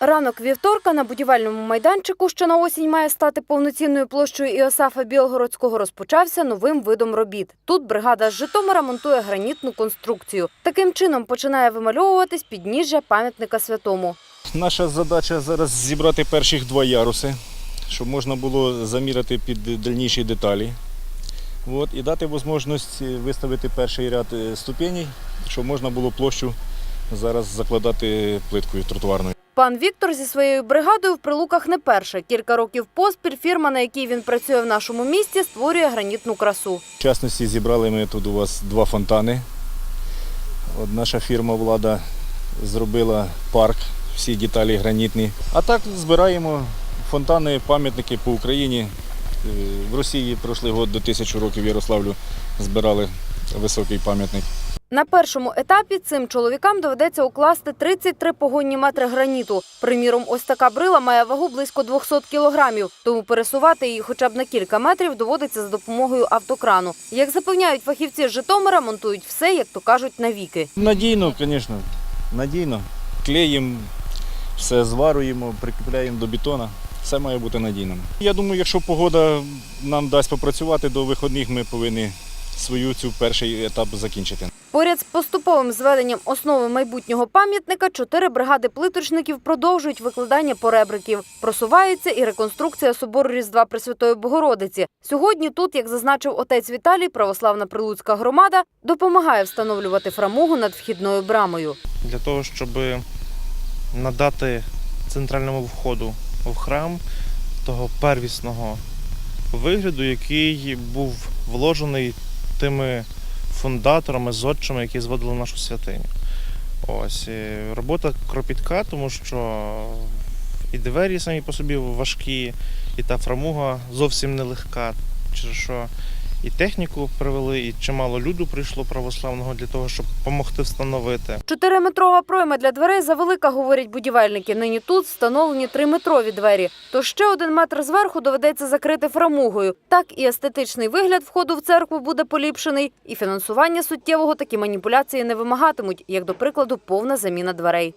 Ранок вівторка на будівельному майданчику, що на осінь має стати повноцінною площею Іосафа Білгородського, розпочався новим видом робіт. Тут бригада з Житомира монтує гранітну конструкцію. Таким чином починає вимальовуватись підніжжя пам'ятника святому. Наша задача зараз зібрати перших два яруси, щоб можна було заміряти під дальніші деталі. От, і дати можливість виставити перший ряд е, ступеней, щоб можна було площу зараз закладати плиткою тротуарною. Пан Віктор зі своєю бригадою в прилуках не перше. Кілька років поспіль фірма, на якій він працює в нашому місті, створює гранітну красу. В частності зібрали ми тут у вас два фонтани. От наша фірма влада зробила парк, всі деталі гранітні. А так збираємо фонтани, пам'ятники по Україні. Е, В Росії пройшли год до тисячу років Ярославлю збирали високий пам'ятник. На першому етапі цим чоловікам доведеться укласти 33 погонні метри граніту. Приміром, ось така брила має вагу близько 200 кілограмів, тому пересувати її хоча б на кілька метрів доводиться за допомогою автокрану. Як запевняють фахівці з Житомира, монтують все, як то кажуть, навіки. Надійно, звісно, надійно. Клеїмо, все зварюємо, прикріпляємо до бетона. Все має бути надійним. Я думаю, якщо погода нам дасть попрацювати до виходних, ми повинні свою цю перший етап закінчити. Поряд з поступовим зведенням основи майбутнього пам'ятника чотири бригади плиточників продовжують викладання поребриків. Просувається і реконструкція собору Різдва Пресвятої Богородиці. Сьогодні тут, як зазначив отець Віталій, православна прилуцька громада допомагає встановлювати фрамугу над вхідною брамою. для того, щоб надати центральному входу в храм того первісного вигляду, який був вложений тими фундаторами, зодчими, які зводили нашу святиню. Ось робота кропітка, тому що і двері самі по собі важкі, і та фрамуга зовсім нелегка, через що і техніку привели, і чимало люду прийшло православного для того, щоб допомогти встановити. Чотириметрова пройма для дверей завелика, говорять будівельники. Нині тут встановлені триметрові двері. То ще один метр зверху доведеться закрити фрамугою. Так і естетичний вигляд входу в церкву буде поліпшений, і фінансування суттєвого такі маніпуляції не вимагатимуть, як до прикладу, повна заміна дверей.